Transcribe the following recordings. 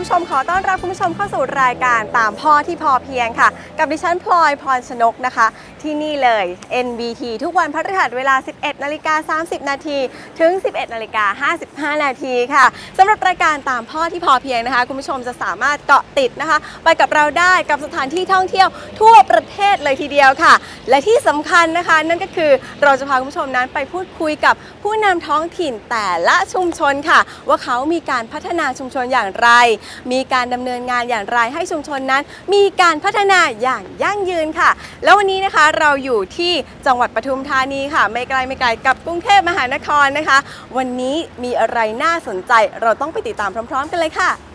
คุณผู้ชมขอต้อนรับคุณผู้ชมเข้าสู่รายการตามพ่อที่พอเพียงค่ะ กับดิฉันพลอยพรชนกนะคะ ที่นี่เลย NBT ทุกวันพฤหัสเวลา 11นาฬิกา30 นาทีถึง 11นาฬิกา55 นาทีค่ะสำหรับรายการตามพ่อที่พอเพียงนะคะ คุณผู้ชมจะสามารถเกาะติดนะคะ ไปกับเราได้กับสถานที่ท่องเที่ยวทั่วประเทศเลยทีเดียวค่ะ และที่สำคัญนะคะ นั่นก็คือเราจะพาคุณผู้ชมนั้นไปพูดคุยกับผู้นำท้องถิ่นแต่ละชุมชนค่ะ ว่าเขามีการพัฒนาชุมชนอย่างไรมีการดำเนินงานอย่างไรให้ชุมชนนั้น มีการพัฒนาอย่างยั่งยืนค่ะ แล้ววันนี้นะคะเราอยู่ที่จังหวัดปทุมธานีค่ะ ไม่ไกลไม่ไกลกับกรุงเทพมหานครนะคะ วันนี้มีอะไรน่าสนใจเราต้องไปติดตามพร้อม ๆ กันเลยค่ะ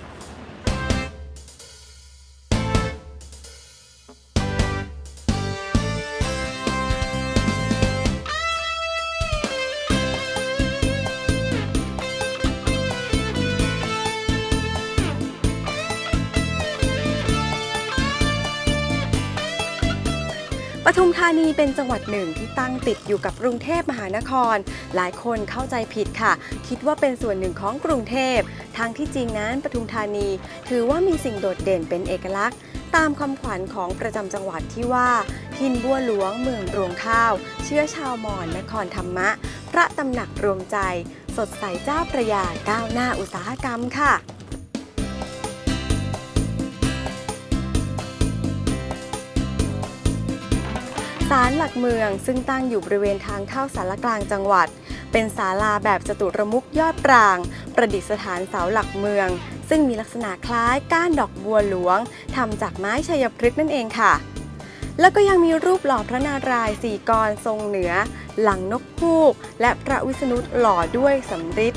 ปทุมธานีเป็นจังหวัดหนึ่งที่ตั้งติดอยู่กับกรุงเทพมหานคร หลายคนเข้าใจผิดค่ะ คิดว่าเป็นส่วนหนึ่งของกรุงเทพทางที่จริงนั้นปทุมธานี ถือว่ามีสิ่งโดดเด่นเป็นเอกลักษณ์ ตามคำขวัญของประจำจังหวัดที่ว่า ทินบัวหลวงเมืองรวงข้าว เชื้อชาวมอญนครธรรมะ พระตำหนักรวมใจ สดใสเจ้าประยาก้าวหน้าอุตสาหกรรมค่ะ ศาลหลักเมืองซึ่งตั้งอยู่บริเวณทางเข้าสารกลางจังหวัด เป็นศาลาแบบจตุรมุขยอดปราง ประดิษฐานเสาหลักเมือง ซึ่งมีลักษณะคล้ายก้านดอกบัวหลวงทำจากไม้ชัยพฤกษ์นั่นเองค่ะ แล้วก็ยังมีรูปหล่อพระนารายณ์สี่กรทรงเหนือ หลังนกฮูก และพระวิษณุหล่อด้วยสำริด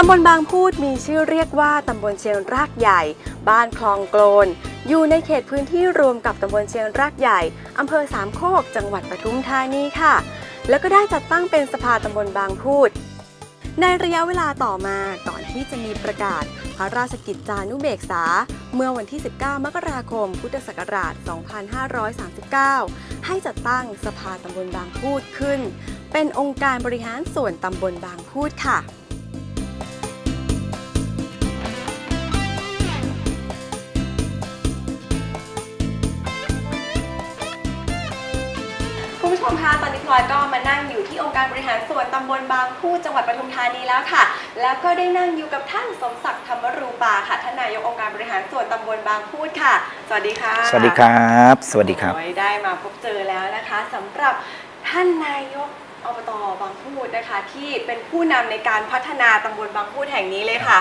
ตำบลบางพูดมีชื่อเรียกว่าตำบลเชียงรากใหญ่ บ้านคลองโกลน อยู่ในเขตพื้นที่รวมกับตำบลเชียงรากใหญ่อำเภอสามโคกจังหวัดปทุมธานีค่ะ แล้วก็ได้จัดตั้งเป็นสภาตำบลบางพูด ในระยะเวลาต่อมาก่อนที่จะมีประกาศ พระราชกิจจานุเบกษา เมื่อวันที่ 19 มกราคม พุทธศักราช 2539 ให้จัดตั้งสภาตำบลบางพูดขึ้น เป็นองค์การบริหารส่วนตำบลบางพูดค่ะ มคะตอนนี้พลอยก็มานั่งอยู่ที่องค์การบริหารส่วนตำบลบางพูดจังหวัดปทุมธานีแล้วค่ะ แล้วก็ได้นั่งอยู่กับท่านสมศักดิ์ธรรมรูปาค่ะท่านนายกองค์การบริหารส่วนตำบลบางพูดค่ะ สวัสดีค่ะสวัสดีครับ สวัสดีครับ โอ้ยได้มาพบเจอแล้วนะคะสำหรับท่านนายกอบตบางพูดนะคะ ที่เป็นผู้นำในการพัฒนาตำบลบางพูดแห่งนี้เลยค่ะ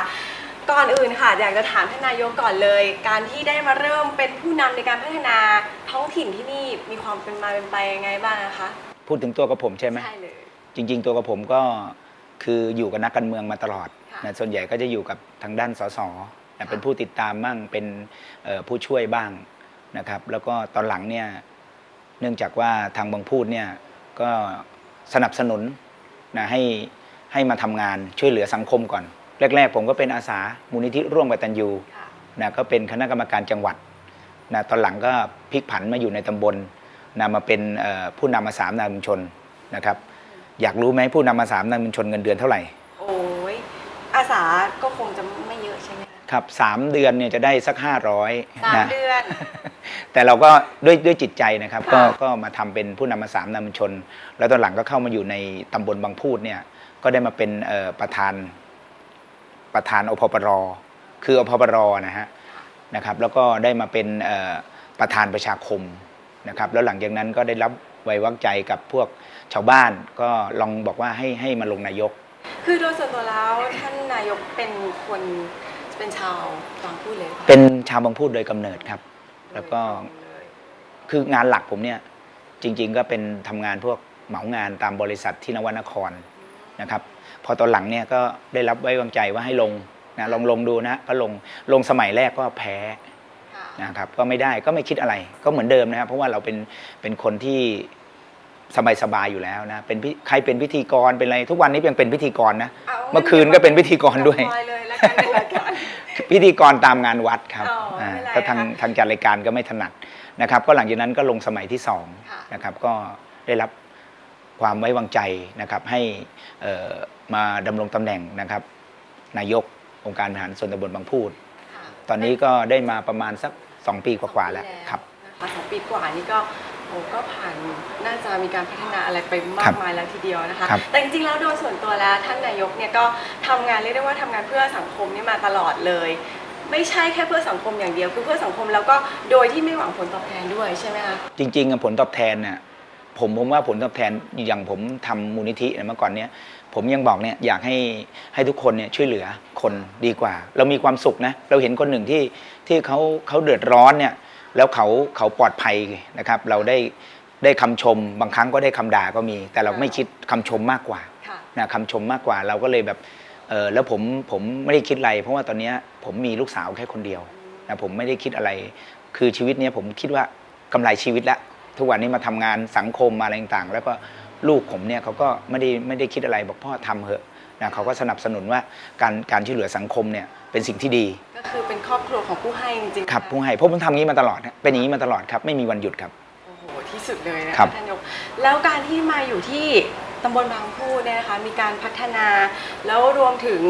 ก่อนอื่นค่ะอยากจะถามท่านนายกก่อนเลย การที่ได้มาเริ่มเป็นผู้นำในการพัฒนาท้องถิ่นที่นี่มีความเป็นมาเป็นไปยังไงบ้างนะคะพูดถึงตัวกับผมใช่ไหมใช่เลย จริง ๆ ตัวกับผมก็คืออยู่กับนักการเมืองมาตลอดค่ะนะส่วนใหญ่ก็จะอยู่กับทางด้านสสนะเป็นผู้ติดตามบ้างเป็นเอ่อผู้ช่วยบ้างนะครับ แล้วก็ตอนหลังเนี่ยเนื่องจากว่าทางบางพูดเนี่ยก็สนับสนุนนะให้ให้มาทำงานช่วยเหลือสังคมก่อน แรก ๆ ผมก็เป็นอาสามูลนิธิร่วมกับตันยูค่ะนะก็เป็นคณะกรรมการจังหวัดนะตอนหลังก็พลิกผันมาอยู่ในตำบลนะมาเป็นเอ่อผู้นำมาสามนายชุมชนนะครับอยากรู้ไหมผู้นำมาสามนายชุมชนเงินเดือนเท่าไหร่ โอ้ยอาสาก็คงจะไม่เยอะใช่ไหมคะครับสามเดือนเนี่ยจะได้สักห้าร้อยสามนะเดือน แต่เราก็ด้วยด้วยจิตใจนะครับค่ะก็ก็มาทำเป็นผู้นำมาสามนายชุมชน แล้วตอนหลังก็เข้ามาอยู่ในตำบลบางพูดเนี่ยก็ได้มาเป็นเอ่อประธาน ประธานอพปรคืออพปรนะฮะนะครับ แล้วก็ได้มาเป็นเอ่อประธานประชาคมนะครับ แล้วหลังจากนั้นก็ได้รับไว้วางใจกับพวกชาวบ้านก็ลองบอกว่าให้ให้มาลงนายก คือโดยส่วนตัวแล้วท่านนายกเป็นคนเป็นชาวบางพูดเลยหรือปล่าเป็นชาวบางพูดโดยกำเนิดครับ แล้วก็คืองานหลักผมเนี่ยจริง ๆ ก็เป็นทำงานพวกเหมางานตามบริษัทที่นวนครนะครับ พอตอนหลังเนี่ยก็ได้รับไว้วางใจว่าให้ลงนะลองลงดูนะก็ลงลงสมัยแรกก็แพ้ค่ะนะครับก็ไม่ได้ก็ไม่คิดอะไรก็เหมือนเดิมนะครับเพราะว่าเราเป็นเป็นคนที่สบายๆอยู่แล้วนะเป็นพิใครเป็นพิธีกรเป็นอะไรทุกวันนี้ยังเป็นพิธีกรนะาเมื่อคืนก็เป็นพิธีกรด้วยปล่อเลยแล้วกันในรายการพิธีกรตามงานวัดครับอ๋ออ่าไม่เป็นไรก็ทางค่ะทางจัดรายการก็ไม่ถนัดนะครับ ก็หลังจากนั้นก็ลงสมัยที่สองค่ะนะครับ ก็ได้รับความไว้วางใจนะครับให้เอ่อ มาดำรงตำแหน่งนะครับ นายกองค์การบริหารส่วนตำบลบางพูดค่ะตอนนี้ก็ได้มาประมาณสักสองปีกว่าๆแล้วครับนะคะสองปีกว่านี่ก็โอ้ก็ผ่านน่าจะมีการพัฒนาอะไรไปมาครักบมายแล้วทีเดียวนะคะครับแต่จริงๆแล้วโดยส่วนตัวแล้วท่านนายกเนี่ยก็ทำงานเรียกได้ว่าทำงานเพื่อสังคมนี่มาตลอดเลย ไม่ใช่แค่เพื่อสังคมอย่างเดียวคือเพื่อสังคมแล้วก็โดยที่ไม่หวังผลตอบแทนด้วยใช่ไหมคะจริงๆอะผลตอบแทนน่ะ ผมผมว่าผลตอบแทนอย่างผมทำมูลนิธิเนี่ยเมื่อก่อนเนี้ยผมยังบอกเนี่ยอยากให้ให้ทุกคนเนี่ยช่วยเหลือคนดีกว่า เรามีความสุขนะเราเห็นคนหนึ่งที่ที่เขาเขาเดือดร้อนเนี่ยแล้วเขาเขาปลอดภัยนะครับเราได้ได้คำชม บางครั้งก็ได้คำด่าก็มี แต่เราไม่คิดคำชมมากกว่าค่ะนะคำชมมากกว่าเราก็เลยแบบเออแล้วผมผมไม่ได้คิดอะไร เพราะว่าตอนเนี้ยผมมีลูกสาวแค่คนเดียวนะผมไม่ได้คิดอะไร คือชีวิตเนี้ยผมคิดว่ากำไรชีวิตแล้ว ทุกวันนี้มาทำงานสังคมมาอะไรต่างๆ แล้วก็ลูกผมเนี่ยเขาก็ไม่ได้ไม่ได้คิดอะไรบอกพ่อทำเถอะนะเขาก็สนับสนุนว่าการการช่วยเหลือสังคมเนี่ยเป็นสิ่งที่ดี ก็คือเป็นครอบครัวของผู้ให้จริงๆครับนะะผู้ให้เพราะผมทำอย่างนี้มาตลอดนะเป็นอย่างนี้มาตลอดครับไม่มีวันหยุดครับ โอ้โหที่สุดเลยนะครับท่านนายกแล้วการที่มาอยู่ที่ตำบลบางพูเนี่ยนะคะมีการพัฒนา แล้วรวมถึง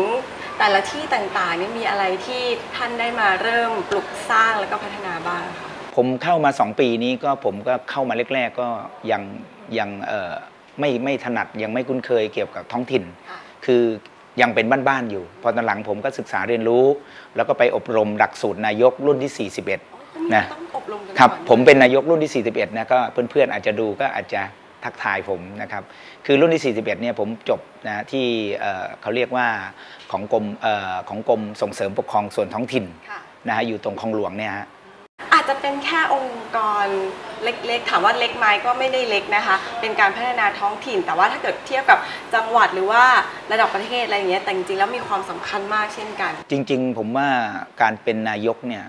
แต่ละที่ต่างๆเนี่ยมีอะไรที่ท่านได้มาเริ่มปลุกสร้างแล้วก็พัฒนาบ้างคะ ผมเข้ามาสองปีนี้ก็ผมก็เข้ามาแรกๆก็ยังยังเอ่อไม่ไม่ถนัดยังไม่คุ้นเคยเกี่ยวกับท้องถิ่นค่ะคือยังเป็นบ้านๆอยู่ พอตอนหลังผมก็ศึกษาเรียนรู้ แล้วก็ไปอบรมหลักสูตรนายกรุ่นที่ 41 นะต้องอบรมกันครับก่อนผมเป็นนายกรุ่นที่ 41 นะก็เพื่อนๆอาจจะดูก็อาจจะทักทายผมนะครับ คือรุ่นที่ 41 เนี่ยผมจบนะที่เอ่อเขาเรียกว่าของกรมเอ่อของกรมส่งเสริมปกครองส่วนท้องถิ่นค่ะนะฮะอยู่ตรงคลองหลวงเนี่ยฮะ อาจจะเป็นแค่องค์กรเล็กๆ ถามว่าเล็กไหมก็ไม่ได้เล็กนะคะ เป็นการพัฒนาท้องถิ่น แต่ว่าถ้าเกิดเทียบกับจังหวัดหรือว่าระดับประเทศอะไรอย่างเงี้ย แต่จริงๆแล้วมีความสำคัญมากเช่นกัน จริงๆ ผมว่าการเป็นนายกเนี่ย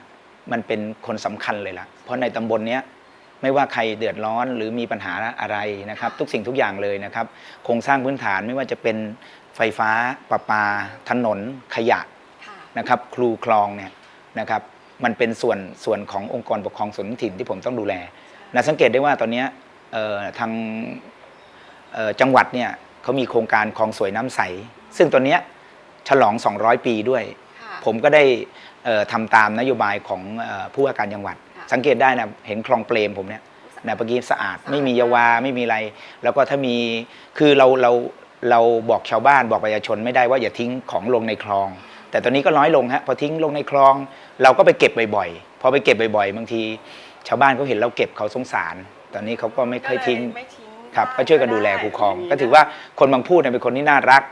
มันเป็นคนสำคัญเลยล่ะ เพราะในตำบลเนี้ยไม่ว่าใครเดือดร้อนหรือมีปัญหาอะไรนะครับ ทุกสิ่งทุกอย่างเลยนะครับ โครงสร้างพื้นฐานไม่ว่าจะเป็นไฟฟ้าประปา ถนนขยะ ค่ะ นะครับครูคลองเนี่ยนะครับ มันเป็นส่วนส่วนขององค์กรปกครองส่วนท้องถิ่นที่ผมต้องดูแลนะสังเกตได้ว่าตอนเนี้ยเอ่อทางเอ่อจังหวัดเนี่ยเขามีโครงการคลองสวยน้ำใส ซึ่งตอนเนี้ยฉลอง 200 ปีด้วยค่ะผมก็ได้เอ่อทำตามนโยบายของเอ่อผู้ว่าการจังหวัดค่ะสังเกตได้นะเห็นคลองเปรมผมเนี่ยนะเมื่อกี้สะอาดสะอาดไม่มียาวาไม่มีอะไร แล้วก็ถ้ามีคือเราเราเราบอกชาวบ้านบอกประชาชนไม่ได้ว่าอย่าทิ้งของลงในคลอง แต่ตอนนี้ก็น้อยลงฮะพอทิ้งลงในคลอง เราก็ไปเก็บบ่อยๆพอไปเก็บบ่อยๆบางที ชาวบ้านเขาเห็นเราเก็บเขาสงสาร ตอนนี้เขาก็ไม่เคยทิ้งก็ลไม่ทิ้งครับบ้างก็ช่วยกันดูแลคูคลองได้ก็ถือว่าคนบางพูดเนี่ยเป็นคนที่น่ารัก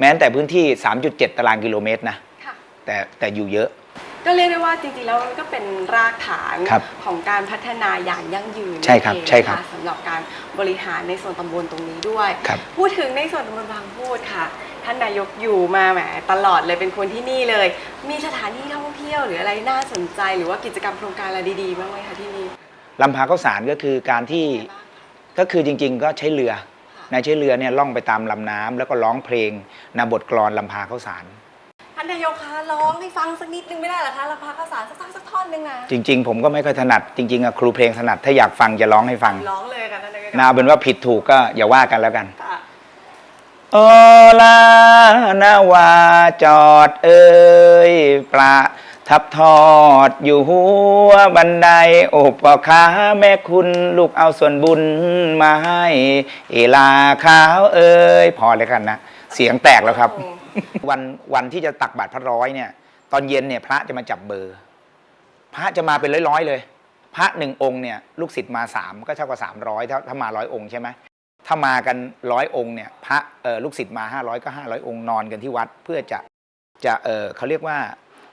แม้แต่พื้นที่ 3.7 ตารางกิโลเมตรนะค่ะ แต่แต่อยู่เยอะ ก็เรียกได้ว่าจริงๆแล้วมันก็เป็นรากฐานครับของการพัฒนาอย่างยั่งยืนใช่ครับนั่นเองใช่ครับนะะสำหรับการบริหารในส่วนตำบลตรงนี้ด้วย ครับพูดถึงในส่วนตำบลบางพูดค่ะ ท่านนายกอยู่มาแหมตลอดเลยเป็นคนที่นี่เลย มีสถานที่ท่องเที่ยวหรืออะไรน่าสนใจหรือว่ากิจกรรมโครงการอะไรดีๆบ้างไหมคะที่นี่ลำพาข้าวสารก็คือการที่ก็คือจริง ๆ ก็ใช้เรือในใช้เรือเนี่ยล่องไปตามลำน้ำแล้วก็ร้องเพลงนบทกลอนลำพาข้าวสารท่านนายกคะร้องให้ฟังสักนิดนึงไม่ได้เหรอคะลำพาข้าวสารสักท่อนสักท่อนนึงนะจริง ๆ ผมก็ไม่ค่อยถนัดจริงๆอะครูเพลงถนัดถ้าอยากฟังจะร้องให้ฟังร้องเลยค่ะท่านนายกนาเอาเป็นว่าผิดถูกก็อย่าว่ากันแล้วกันค่ะ โอลานาวาจอดเอ่ยประทับทอดอยู่หัวบันไดโอบพ่อค้าแม่คุณลูกเอาส่วนบุญมาให้เอลาขาวเอ่ยพอเลยกันนะเสียงแตกแล้วครับ วันวันที่จะตักบาตรพระร้อยเนี่ย ตอนเย็นเนี่ยพระจะมาจับเบอร์ พระจะมาเป็นร้อยๆเลย พระหนึ่งองค์เนี่ยลูกศิษย์มาสามก็เท่ากับสามร้อยถ้าถ้ามาร้อยองค์ใช่ไหม ถ้ามากันร้อยองค์เนี่ยพระลูกศิษย์มาห้าร้อยก็ห้าร้อยองค์นอนกันที่วัดเพื่อจะจะเเขาเรียกว่า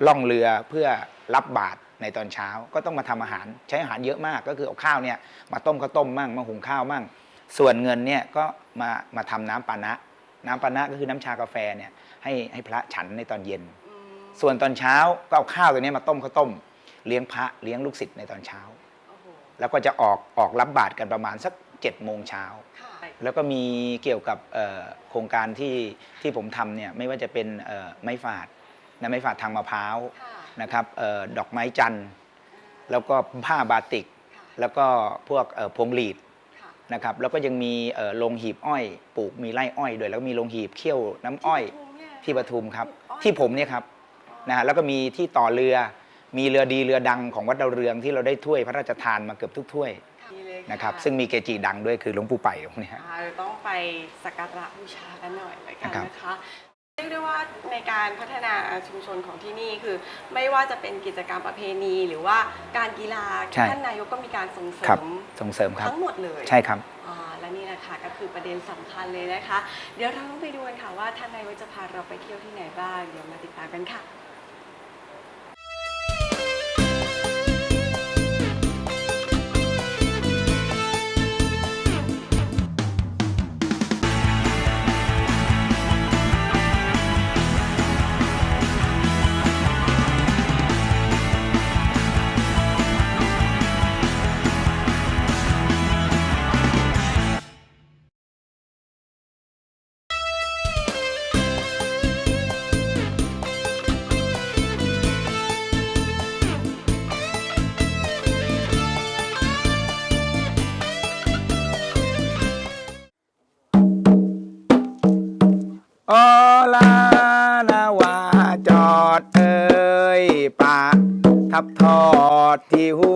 ล่องเรือเพื่อรับบาตรในตอนเช้าก็ต้องมาทำอาหารใช้อาหารเยอะมากก็คือเอาข้าวเนี่ยมาต้มข้าวต้มมั่งมาหุงข้าวมั่ง ส่วนเงินเนี่ยก็มามาทำน้ำปานะ น้ำปานะก็คือน้ำชากาแฟเนี่ยให้ให้พระฉันในตอนเย็น ส่วนตอนเช้าก็เอาข้าวตัวนี้มาต้มข้าวต้ม เลี้ยงพระเลี้ยงลูกศิษย์ในตอนเช้า แล้วก็จะออกออกรับบาตรกันประมาณสัก7จ็ดโมงเช้า แล้วก็มีเกี่ยวกับเอ่อโครงการที่ที่ผมทำเนี่ยไม่ว่าจะเป็นเอ่อไม้ฝาดนะไม้ฝาดทางมะพร้าวค่ะนะครับเออดอกไม้จันทร์แล้วก็ผ้าบาติกค่ะแล้วก็พวกเอ่อพวงหลีดค่ะนะครับแล้วก็ยังมีเอ่อโรงหีบอ้อย ปลูกมีไร่อ้อยด้วยแล้วก็มีโรงหีบเคี่ยวน้ำอ้อยที่ปทุมครับอ้อยที่ผมเนี่ยครับนะฮะแล้วก็มีที่ต่อเรือมีเรือดีเรือดังของวัดดาวเรืองที่เราได้ถ้วยพระราชทานมาเกือบทุกถ้วยดีเลย นะครับซึ่งมีเกจิดังด้วยคือหลวงปู่ไปตรงนี้ฮะอ่าเราต้องไปสักการะบูชากันหน่อยเลยกันนะครับ นะคะเรียกได้ว่าในการพัฒนาชุมชนของที่นี่คือ ไม่ว่าจะเป็นกิจกรรมประเพณีหรือว่าการกีฬาใช่ ท่านนายกก็มีการส่งเสริครับมส่งเสริมครับ ทั้งหมดเลยใช่ครับ อ่าและนี่นะคะก็คือประเด็นสำคัญเลยนะคะ เดี๋ยวเราต้องไปดูกันค่ะว่าท่านนายกจะพาเราไปเที่ยวที่ไหนบ้างเดี๋ยวมาติดตามกันค่ะ จอดเอ้ยปะทับทอดที่หั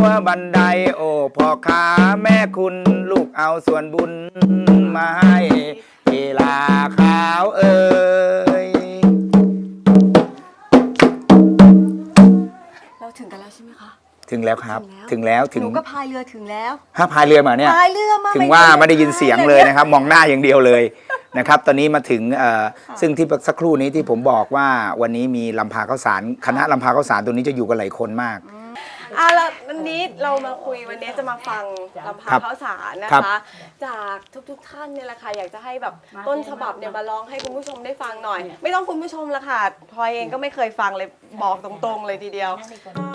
วบันไดโอ้พ่อค้าแม่คุณลูกเอาส่วนบุญมาให้เวลาขาวเอ้ยเราถึงกันแล้วใช่ไหมคะ ถึงแล้วครับ ถึงแล้วถึงหนูก็พายเรือถึงแล้ว ถ้าพายเรือมาเนี่ยพายเรือมาถึงว่าไม่ได้ยินเสียงเลยนะครับ มองหน้าอย่างเดียวเลย นะครับ ตอนนี้มาถึงเอ่อซึ่งที่สักครู่นี้ที่ผมบอกว่าวันนี้มีลำพาข้าวสารคณะลำพาข้าวสารตัวนี้จะอยู่กันหลายคนมาก อะแล้ววันนี้เรามาคุยวันนี้จะมาฟังลำพาครับข้าวสารนะครัคะ บ จากทุกๆท่านเนี่ยแหละค่ะอยากจะให้แบบต้นฉบับเนี่ยมาร้องให้คุณผู้ชมได้ฟังหน่อย ไม่ต้องคุณผู้ชมละค่ะพลอยเองก็ไม่เคยฟังเลยบอกตรงๆเลยทีเดียวทอดเกย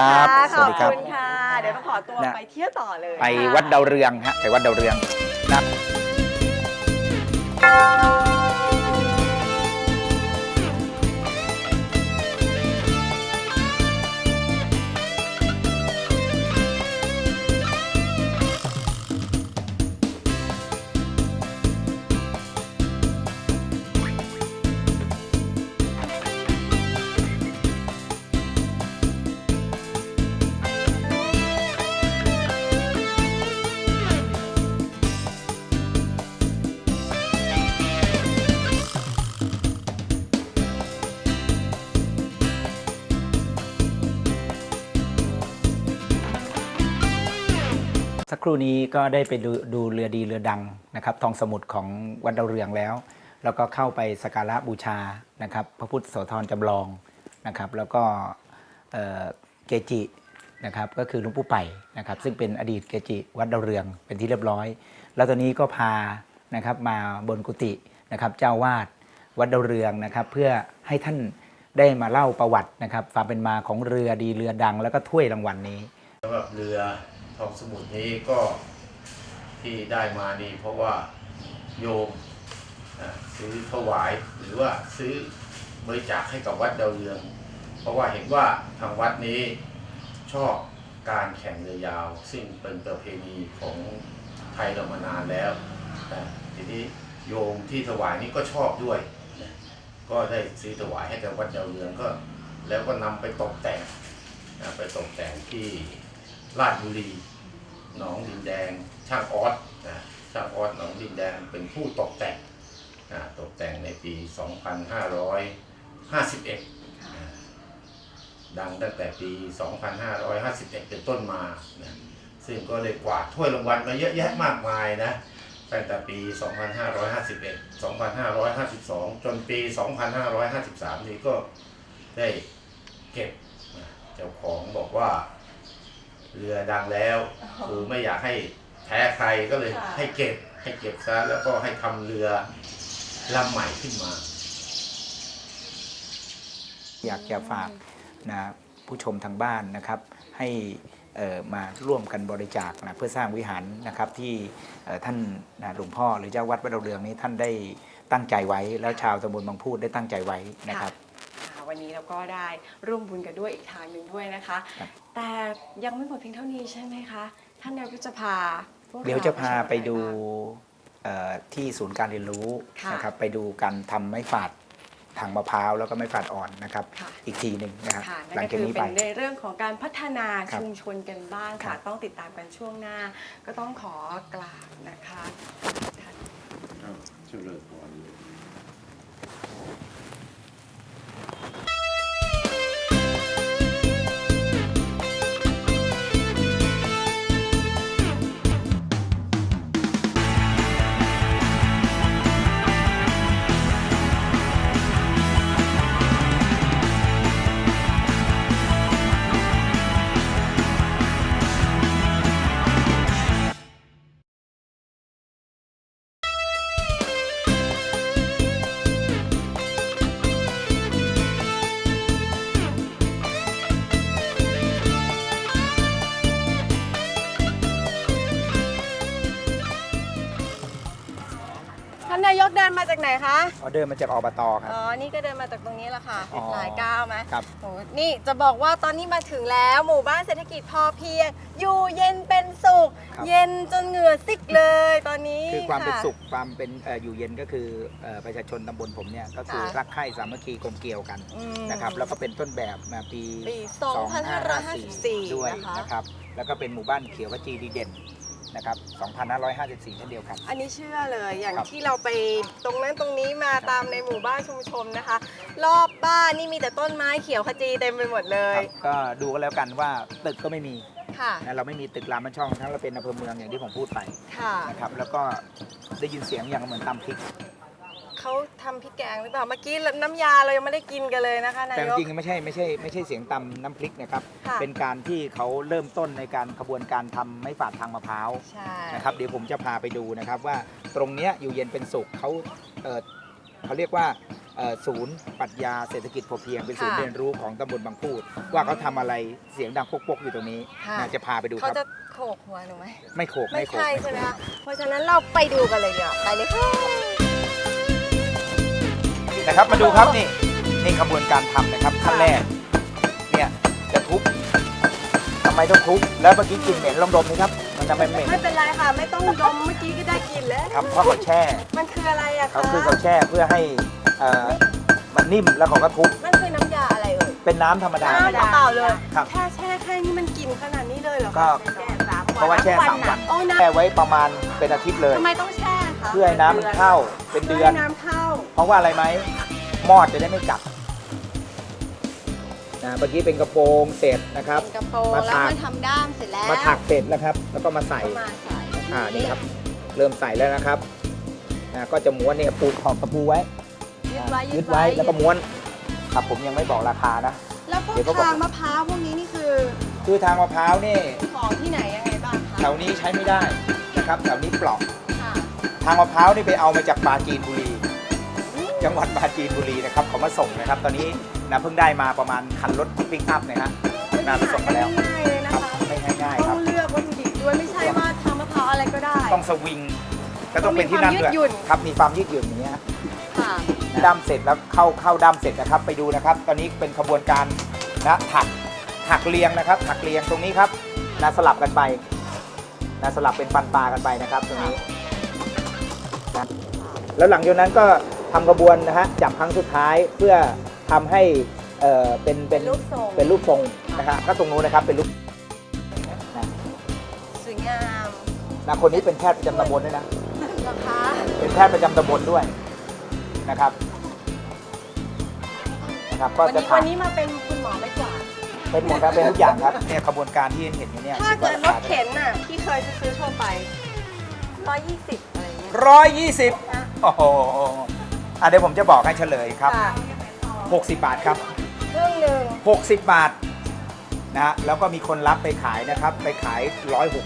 ครับเลยสวัสดีนะครัคะบขสวัอสบดีครับ คุณค่ะ เดี๋ยวต้องขอตัวนะ ไปเที่ยวต่อเลยไปค่ะ วัดดาวเรืองฮะไปวัดดาวเรืองนะครับ ครู่นี้ก็ได้ไปดูดูเรือดีเรือดังนะครับ ทองสมุทรของวัดดาวเรืองแล้ว แล้วก็เข้าไปสักการะบูชานะครับ พระพุทธโสธรจำลองนะครับ แล้วก็เเกจินะครับ ก็คือหลวงปู่ไป่นะครับ ซึ่งเป็นอดีตเกจิวัดดาวเรืองเป็นที่เรียบร้อย แล้วตอนนี้ก็พานะครับมาบนกุฏินะครับเจ้าวาดวัดดาวเรืองนะครับ เพื่อให้ท่านได้มาเล่าประวัตินะครับความเป็นมาของเรือดีเรือดัง แล้วก็ถ้วยรางวัลนี้สำหรับเรือ ทองสมุทรนี้ก็ที่ได้มานี่เพราะว่าโยมซื้อถวายหรือว่าซื้อบริจาคให้กับวัดดาวเรือง เพราะว่าเห็นว่าทางวัดนี้ชอบการแข่งเรือยาว ซึ่งเป็นประเพณีของไทยเรามานานแล้วนะทีนี้โยมที่ถวายนี่ก็ชอบด้วยนะก็ได้ซื้อถวายให้กับวัดเจ้าเรืองก็ แล้วก็นำไปตกแต่งนะไปตกแต่งที่ราชบุรี หนองดินแดง ช่างออสนะช่างออสหนองดินแดงเป็นผู้ตกแต่งนะตกแต่งในปี 2551นะดังตั้งแต่ปี 2551 เป็นต้นมานะซึ่งก็ได้กวาดถ้วยรางวัลมาเยอะแยะมากมายนะตั้งแต่ปี 2551 2552 จนปี 2553 นี้ก็ได้เก็บเจ้าของบอกว่า เรือดังแล้ว คือไม่อยากให้แพ้ใครก็เลยค่ะให้เก็บให้เก็บซะแล้วก็ให้ทำเรือลำใหม่ขึ้นมา อยากจะฝากนะผู้ชมทางบ้านนะครับให้เอ่อมาร่วมกันบริจาคนะเพื่อสร้างวิหารนะครับที่เอ่อท่านนะหลวงพ่อหรือเจ้าวัดวัดดาวเรืองนี้ท่านได้ตั้งใจไว้ แล้วชาวตำบลบางพูดได้ตั้งใจไว้นะครับค่ะ วันนี้เราก็ได้ร่วมบุญกันด้วยอีกทางหนึ่งด้วยนะคะครับแต่ยังไม่หมดเพียงเท่านี้ใช่ไหมคะ ท่านนายกจะพาพกรเดี๋ยวจะพาไปดูชมอะไรบ้างเอ่อที่ศูนย์การเรียนรู้ค่ะนะครับไปดูการทำไม้ฝาดทางมะพร้าวแล้วก็ไม้ฝาดอ่อนนะครับ ค่ะ อีกทีหนึ่งนะครับ ค่ะหลันั่งนจากก็คือนี้เป็ไปนในเรื่องของการพัฒนาครับชุมชนกันบ้างครัค่ะบต้องติดตามกันช่วงหน้า ก็ต้องขอกราบนะคะท่าน เจริญพรท่ ไหนคะออเดอร์มาจากอบตครับ อ๋อ นี่ก็เดินมาจากตรงนี้แหละค่ะ อ๋อ หลายก้าวไหมครับ โอ้นี่จะบอกว่าตอนนี้มาถึงแล้วหมู่บ้านเศรษฐกิจพอเพียง อยู่เย็นเป็นสุข ครับ เย็นจนเหงื่อซิกเลยตอนนี้คือความเป็นะ สุขความเป็นเอ่ออยู่เย็นก็คือเอ่อประชาชนตำบลผมเนี่ยก็คือค่ะ รักใคร่สามัคคีกลมเกลียวกันอืมนะครับแล้วก็เป็นต้นแบบมาปีปี 2554 ด้วยนะคะ นะครับแล้วก็เป็นหมู่บ้านเขียวขจีดีเด่น นะครับ 2554เช่นเดียวกัน อันนี้เชื่อเลยอย่างครับ ที่เราไปตรงนั้นตรงนี้มาตามในหมู่บ้านชุมชนนะคะ รอบบ้านนี่มีแต่ต้นไม้เขียวขจีเต็มไปหมดเลคยรับก็ดูกันแล้วกันว่าตึกก็ไม่มีค่ะนะเราไม่มีตึกรามบ้านช่องทั้งเราเป็นอำเภอเมืองอย่างที่ผมพูดไปค่ะ นะครับแล้วก็ได้ยินเสียงอย่างเหมือนตำพริก เขาทำพริกแกงหรือเปล่าเมื่อกี้น้ำยาเรายังไม่ได้กินกันเลยนะคะนาแต่ยจก ริงๆไม่ใช่ไม่ใช่ไม่ใช่เสียงตำน้ำพริกนะครับ ค่ะ เป็นการที่เขาเริ่มต้นในการขบวนการทำไม้ฝาดทางมะพร้าวใช่นะครับ เดี๋ยวผมจะพาไปดูนะครับว่าตรงเนี้ยอยู่เย็นเป็นสุขเขาเอ่อเขาเรียกว่าเอ่อศูนย์ปรัชญาเศรษฐกิจพอเพียงเป็นศูนย์เรียนรู้ของตำบลบางพูด ว่าเขาทำอะไรเสียงดังปกๆอยู่ตรงนี้นะจะพาไปดูคเขารับจะโขกหัวหนูไหมไม่โขกไม่ไม่โขกใช่ใช่ไหมคะเพราะฉะนั้นเราไปดูกันเลยเดี๋ยวไปเลยค่ะ นะครับ มาดูครับนี่นี่ขบวนการทำนะครับขั้นแรกเนี่ยจะทุบทำไมต้องทุบแล้วเมื่อกี้กลินเหม็นลองดมนะครับ มันทำไมเหม็นไม่เป็นไรค่ะ ไม่ต้องดมเมื่อกี้ก็ได้กินแล้วครับเพราะเขาแช่มันคืออะไรอะคะเขาคือเขาแช่เพื่อให้เอ่อมันนิ่มแล้วเขาก็ทุบมันคือน้ำยาอะไรเอ่ยเป็นน้ำธรรมดา น้ำเปล่าๆเลยครับ แค่แช่แค่นี้มันกินขนาดนี้เลยเหรอก็คะแช่สามเพราะว่าแช่สามวัน โอ้น้แช่ไว้ประมาณเป็นอาทิตย์เลยำทำไมต้องแช่คะ เพื่อให้น้ำมันเข้าเป็นเดือน พื่ให้น้ำเข้า เพราะว่าอะไรไหมมอดจะได้ไม่กัดนะเมื่อกี้เป็นกระโปรงเสร็จนะครับ เป็นกระโปรงมาแล้วถักมันทำด้ามเสร็จแล้วมาถักเสร็จแล้วครับ แล้วก็มาใส่ก็มาใส่อ่านี่ครับ เริ่มใส่แล้วนะครับนะก็จะม้วนเนี่ยปูขอบตะปูไว้ยึดไว้ ยึดไว้แล้วก็ม้วนครับผมยังไม่บอกราคานะ แล้วพวเดี๋ยวเขากบอก ทางมะพร้าวพวกนี้นี่คือคือทางมะพร้าวนี่ ของที่ไหนยังไงบ้างคะแถวนี้ใช้ไม่ได้นะครับแถวนี้เปลอกค่ะทางมะพร้าวนี่ไปเอามาจากปราจีนบุรี จังหวัดปราจีนบุรีนะครับเขามาส่งนะครับ ตอนนี้นะเพิ่งได้มาประมาณคันรถปิกอัพเนี่ยฮะนามาส่งมาแล้วง่ายเลยนะครัคะบไม่ง่ายๆคต้รัอบ งเลือกวัตถุดิบด้วยไม่ใช่ว่าทำมะพร้าวอะไรก็ได้ ต้องสวิงก็ต้องเป็นที่นั่งด้วยต้องมีความยืดหยุ่น ครับมีความยืดหยุ่นอย่างเงี้ยฮะค่ะด้ามเสร็จแล้วเข้าเข้าด้ามเสร็จนะครับ ไปดูนะครับ ตอนนี้เป็นขบวนการนะถักถักเรียงนะครับ ถักเรียงตรงนี้ครับนะสลับกันไปนะสลับเป็นฟันปลากันไปนะครับ ตรงนี้นะ แล้วหลังจากนั้นก็ทำกระบวนนะฮะจับครั้งสุดท้ายเพื่อทำให้เอ่อเป็นเป็นรูปทรงเป็นรูปทรงนะฮะก็ตรงนู้นนะครับเป็นรูปนะสวยงามนะคนนี้เป็นแพทย์ประจำตำบลด้วยนะนะคะเป็นแพทย์ประจำตำบลด้วยนะครับนะครับก็วันจะนี้ทวันนี้มาเป็นคุณหมอไม่กวาดำเป็นหมดครับเป็นทุกอย่างครับเนี่ยขบวนการที่เห็นอยู่เนี่ยถ้าคิเกิดว่รถเข็นน่ะที่เคยซื้อทั่วไป120 อะไรเงี้ยร้อยยี่สิบโอ้โหอะเดี๋ยวผมจะบอกให้เฉลยครับค่ะ60 บาทครับ ครึ่งหนึ่ง60 บาทนะฮะแล้วก็มีคนรับไปขายนะครับ ไปขาย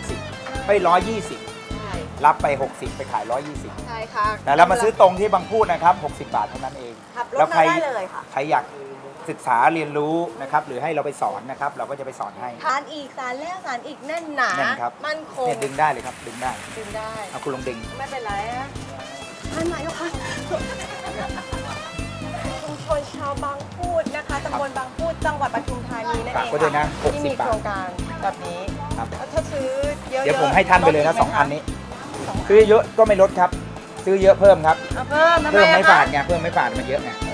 160 ไป 120 ใช่รับไป 60 ไปขาย 120 ใช่ค่ะนะแล้วมาซื้อตรงที่บางพูดนะครับ 60 บาทเท่านั้นเองขับรถแล้วมาใครได้เลยค่ะ ใครอยาก ศึกษาเรียนรู้นะครับหรือให้เราไปสอนนะครับ เราก็จะไปสอนให้ สารอีกสารแล้วสารอีกแน่นหนา แน่นครับ มั่นคงเนี่ยดึงได้เลยครับดึงได้ดึงได้ เอาคุณลองดึง ไม่เป็นไรนะท่านนายกคะชุมชนชาวบางพูดนะคะตำบลบางพูดจังหวัดปทุมธานีนั่นฝากเองไว้ด้วยนะค่ะที่มี60บาท โครงการแบบนี้ครับ แล้วถ้าซื้อเยอะๆเดี๋ยวผมให้ท่านไปเลยนะลดสองไหมอันนี้ซื้อเยอะก็ไม่ลดครับ ซื้อเยอะเพิ่มครับ เอาเพิ่มทำเพิ่มอะไม่คะฝาดไงเพิ่มไม่ฝาดมันเยอะไงเอ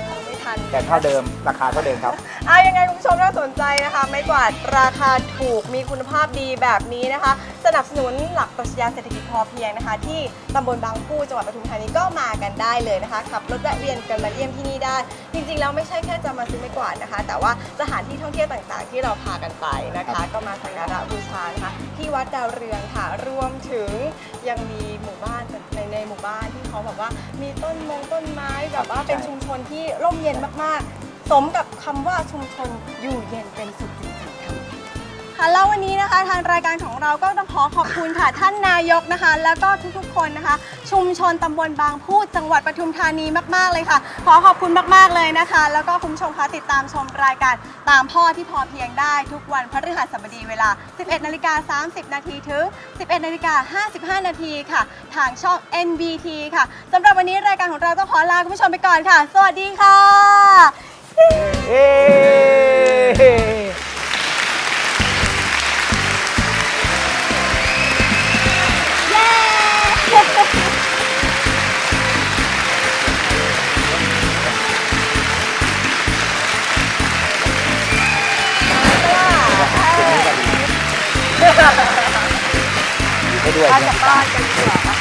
อไม่ทันแต่เท่าเดิมราคาเท่าเดิมครับเอายังไงคุณผู้ชมน่าสนใจนะคะ ไม่กวาดราคาถูกมีคุณภาพดีแบบนี้นะคะ สนับสนุนหลักปรัชญาเศรษฐกิจพอเพียงนะคะ ที่ตำบลบางพูจังหวัดปทุมธานีก็มากันได้เลยนะคะขับรถแวะเวียนกันมาเยี่ยมที่นี่ได้ จริงๆแล้วไม่ใช่แค่จะมาซื้อไม่กวาดนะคะ แต่ว่าสถานที่ท่องเที่ยวต่างๆ ที่เราพากันไปนะคะ ก็มาสักการะบูชานะคะที่วัดดาวเรืองค่ะรวมถึงยังมีหมู่บ้านใน ในหมู่บ้านที่เขาแบบว่ามีต้นมงต้นไม้แบบว่าเป็นชุมชนที่ร่มเย็นมากๆ สมกับคำว่าชุมชนอยู่เย็นเป็นสุขจริง ค่ะแล้ววันนี้นะคะ ทางรายการของเราก็ต้องขอขอบคุณค่ะ ท่านนายกนะคะ แล้วก็ทุกๆคนนะคะ ชุมชนตำบลบางพูดจังหวัดปทุมธานีมากๆเลยค่ะ ขอขอบคุณมากๆเลยนะคะ แล้วก็คุณผู้ชมคะติดตามชมรายการตามพ่อที่พอเพียงได้ทุกวันพฤหัสบดีเวลา 11นาฬิกา30 นาทีถึง 11นาฬิกา55 นาทีค่ะ ทางช่อง NBT ค่ะสำหรับวันนี้รายการของเราต้องขอลาคุณผู้ชมไปก่อนค่ะ สวัสดีค่ะเอ้ ไปด้วยนะครับบ้านกันดีกว่า